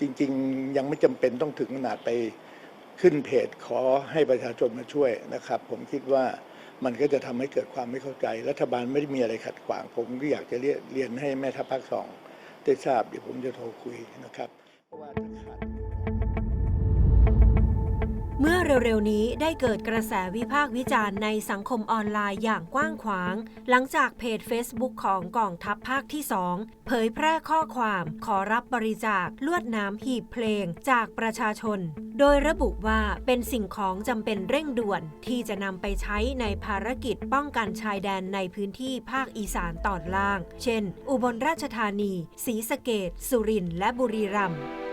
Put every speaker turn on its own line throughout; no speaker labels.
จริง ๆ ยังไม่จำเป็นต้องถึงขนาดไปขึ้นเพจขอให้ประชาชนมาช่วยนะครับ ผมคิดว่ามันก็จะทำให้เกิดความไม่เข้าใจ รัฐบาลไม่ได้มีอะไรขัดขวาง ผมก็อยากจะเรียนเรียนให้แม่ทัพภาคสองได้ทราบเดี๋ยวผมจะโทรคุยนะครับ เมื่
อเร็วๆนี้ได้เกิดกระแสวิพากษ์วิจารณ์ในสังคมออนไลน์อย่างกว้างขวาง หลังจากเพจ Facebook ของกองทัพภาคที่ 2 เผยแพร่ข้อความขอรับบริจาคลวดน้ำหีบเพลงจากประชาชน โดยระบุว่าเป็นสิ่งของจำเป็นเร่งด่วนที่จะนำไปใช้ในภารกิจป้องกันชายแดนในพื้นที่ภาคอีสานตอนล่าง เช่น อุบลราชธานี ศรีสะเกดสุรินทร์และบุรีรัมย์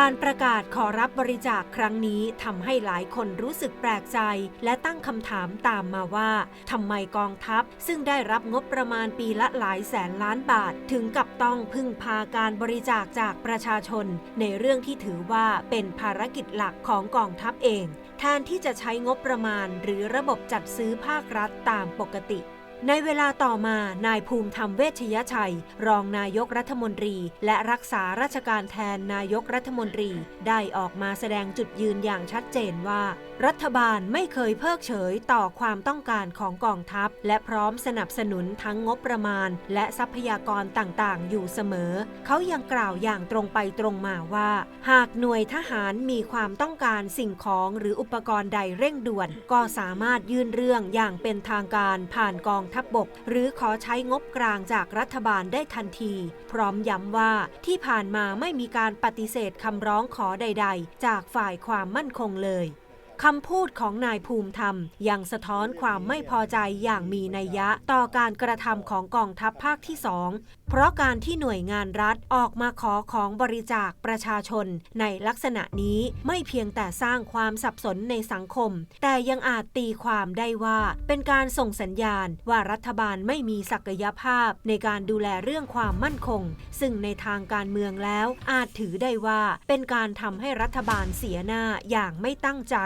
การประกาศขอรับบริจาคครั้งนี้ทำให้หลายคนรู้สึกแปลกใจ และตั้งคำถามตามมาว่าทำไมกองทัพ ซึ่งได้รับงบประมาณปีละหลายแสนล้านบาท ถึงกับต้องพึ่งพาการบริจาคจากประชาชน ในเรื่องที่ถือว่าเป็นภารกิจหลักของกองทัพเอง แทนที่จะใช้งบประมาณหรือระบบจัดซื้อภาครัฐตามปกติ ในเวลาต่อมานายภูมิธรรมเวชยชัย รองนายกรัฐมนตรี และรักษาราชการแทนนายกรัฐมนตรี ได้ออกมาแสดงจุดยืนอย่างชัดเจนว่า รัฐบาลไม่เคยเพิกเฉยต่อความต้องการของกองทัพ และพร้อมสนับสนุนทั้งงบประมาณ และทรัพยากรต่างๆ อยู่เสมอ เขายังกล่าวอย่างตรงไปตรงมาว่า หากหน่วยทหารมีความต้องการสิ่งของหรืออุปกรณ์ใดเร่งด่วน ก็สามารถยื่นเรื่องอย่างเป็นทางการผ่านกองทัพบบก หรือขอใช้งบกลางจากรัฐบาลได้ทันที พร้อมย้ำว่าที่ผ่านมาไม่มีการปฏิเสธคำร้องขอใด ๆ จากฝ่ายความมั่นคงเลย คำพูดของนายภูมิธรรม ยังสะท้อนความไม่พอใจอย่างมีนัยยะต่อการกระทำของกองทัพภาคที่สองเพราะการที่หน่วยงานรัฐออกมาขอของบริจาคประชาชน ในลักษณะนี้ไม่เพียงแต่สร้างความสับสนในสังคม แต่ยังอาจตีความได้ว่า เป็นการส่งสัญญาณว่ารัฐบาลไม่มีศักยภาพในการดูแลเรื่องความมั่นคง ซึ่งในทางการเมืองแล้วอาจถือได้ว่าเป็นการทำให้รัฐบาลเสียหน้าอย่างไม่ตั้งใจ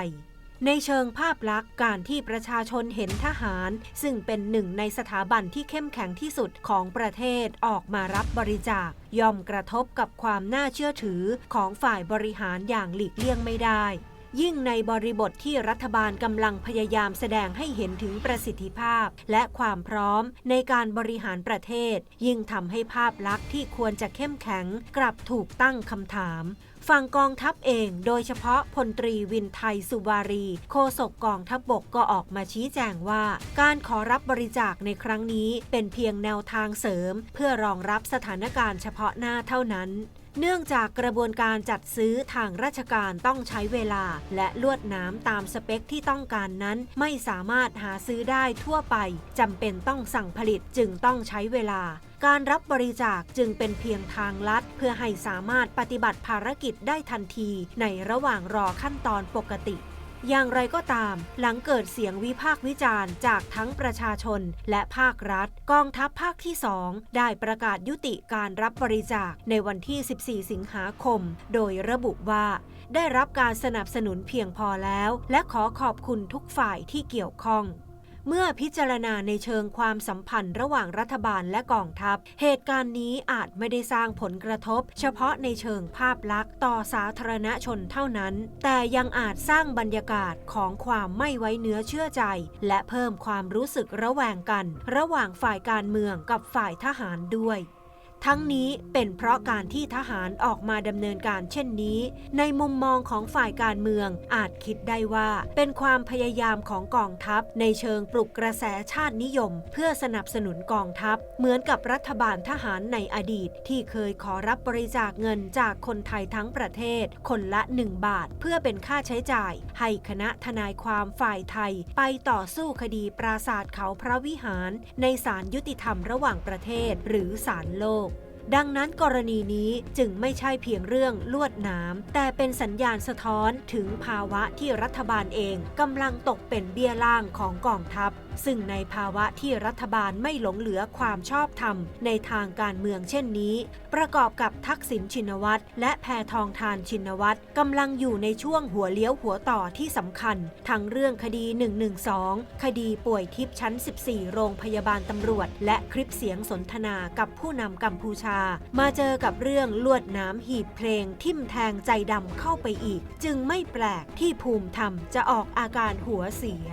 ในเชิงภาพลักษณ์การที่ประชาชนเห็นทหาร ซึ่งเป็นหนึ่งในสถาบันที่เข้มแข็งที่สุดของประเทศออกมารับบริจาค ย่อมกระทบกับความน่าเชื่อถือของฝ่ายบริหารอย่างหลีกเลี่ยงไม่ได้ ยิ่งในบริบทที่รัฐบาลกำลังพยายามแสดงให้เห็นถึงประสิทธิภาพ และความพร้อมในการบริหารประเทศ ยิ่งทำให้ภาพลักษณ์ที่ควรจะเข้มแข็งกลับถูกตั้งคำถาม ฝั่งกองทัพเอง โดยเฉพาะพลตรีวินไทยสุวารี โฆษกกองทัพบบกก็ออกมาชี้แจงว่า การขอรับบริจาคในครั้งนี้เป็นเพียงแนวทางเสริม เพื่อรองรับสถานการณ์เฉพาะหน้าเท่านั้น เนื่องจากกระบวนการจัดซื้อทางราชการต้องใช้เวลา และลวดน้ำตามสเปคที่ต้องการนั้นไม่สามารถหาซื้อได้ทั่วไปจำเป็นต้องสั่งผลิตจึงต้องใช้เวลาการรับบริจาคจึงเป็นเพียงทางลัด เพื่อให้สามารถปฏิบัติภารกิจได้ทันที ในระหว่างรอขั้นตอนปกติ อย่างไรก็ตาม หลังเกิดเสียงวิพากษ์วิจารณ์จากทั้งประชาชนและภาครัฐ กองทัพภาคที่ 2 ได้ประกาศยุติการรับบริจาคในวันที่ 14 สิงหาคม โดยระบุว่า ได้รับการสนับสนุนเพียงพอแล้ว และขอขอบคุณทุกฝ่ายที่เกี่ยวข้อง เมื่อพิจารณาในเชิงความสัมพันธ์ระหว่างรัฐบาลและกองทัพ เหตุการณ์นี้อาจไม่ได้สร้างผลกระทบ เฉพาะในเชิงภาพลักษณ์ต่อสาธารณชนเท่านั้น แต่ยังอาจสร้างบรรยากาศของความไม่ไว้เนื้อเชื่อใจ และเพิ่มความรู้สึกระแวงกัน ระหว่างฝ่ายการเมืองกับฝ่ายทหารด้วย ทั้งนี้เป็นเพราะการที่ทหารออกมาดำเนินการเช่นนี้ ในมุมมองของฝ่ายการเมืองอาจคิดได้ว่าเป็นความพยายามของกองทัพ ในเชิงปลุกกระแสชาตินิยม เพื่อสนับสนุนกองทัพ เหมือนกับรัฐบาลทหารในอดีต ที่เคยขอรับบริจาคเงินจากคนไทยทั้งประเทศ คนละ 1 บาท เพื่อเป็นค่าใช้จ่าย ให้คณะทนายความฝ่ายไทย ไปต่อสู้คดีปราศาสตร์เขาพระวิหาร ในศาลยุติธรรมระหว่างประเทศ หรือศาลโลก ดังนั้นกรณีนี้จึงไม่ใช่เพียงเรื่องลวดหน้ำแต่เป็นสัญญาณสะท้อนถึงภาวะที่รัฐบาลเองกำลังตกเป็นเบี้ยล่างของกองทัพ ซึ่งในภาวะที่รัฐบาลไม่หลงเหลือความชอบธรรมในทางการเมืองเช่นนี้ ประกอบกับทักษิณชินวัตรและแพทองทานชินวัตรกำลังอยู่ในช่วงหัวเลี้ยวหัวต่อที่สำคัญ ทั้งเรื่องคดี 112 คดีป่วยทิพย์ชั้น 14 โรงพยาบาลตำรวจ และคลิปเสียงสนทนากับผู้นำกัมพูชา มาเจอกับเรื่องลวดน้ำหีบเพลงทิ่มแทงใจดำเข้าไปอีก จึงไม่แปลกที่ภูมิธรรมจะออกอาการหัวเสีย